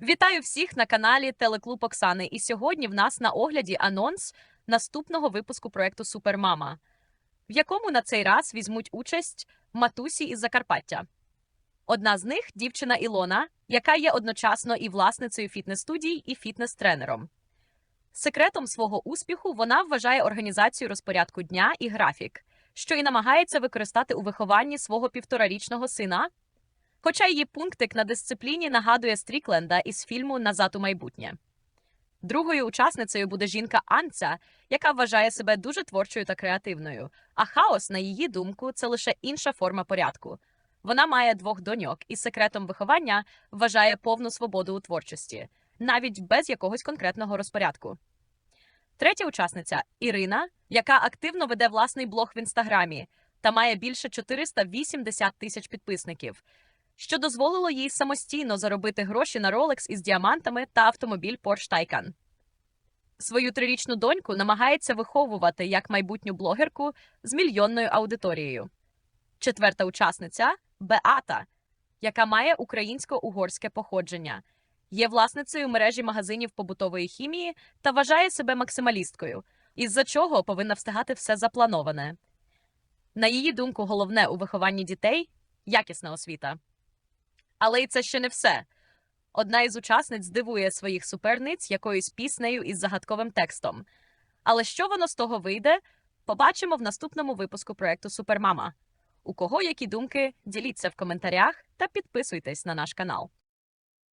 Вітаю всіх на каналі Телеклуб Оксани. І сьогодні в нас на огляді анонс наступного випуску проекту Супермама, в якому на цей раз візьмуть участь матусі із Закарпаття. Одна з них дівчина Ілона, яка є одночасно і власницею фітнес-студій, і фітнес-тренером. Секретом свого успіху вона вважає організацію розпорядку дня і графік, що і намагається використати у вихованні свого півторарічного сина. Хоча її пунктик на дисципліні нагадує Стрікленда із фільму Назад у майбутнє. Другою учасницею буде жінка Анця, яка вважає себе дуже творчою та креативною. А хаос, на її думку, це лише інша форма порядку. Вона має двох доньок і секретом виховання вважає повну свободу у творчості, навіть без якогось конкретного розпорядку. Третя учасниця Ірина, яка активно веде власний блог в інстаграмі та має більше 480 тисяч підписників що дозволило їй самостійно заробити гроші на Rolex із діамантами та автомобіль Porsche Taycan. Свою трирічну доньку намагається виховувати як майбутню блогерку з мільйонною аудиторією. Четверта учасниця Беата, яка має українсько-угорське походження, є власницею мережі магазинів побутової хімії та вважає себе максималісткою, із-за чого повинна встигати все заплановане. На її думку, головне у вихованні дітей якісна освіта. Але й це ще не все. Одна із учасниць здивує своїх суперниць якоюсь піснею із загадковим текстом. Але що воно з того вийде, побачимо в наступному випуску проекту Супермама. У кого які думки, діліться в коментарях та підписуйтесь на наш канал.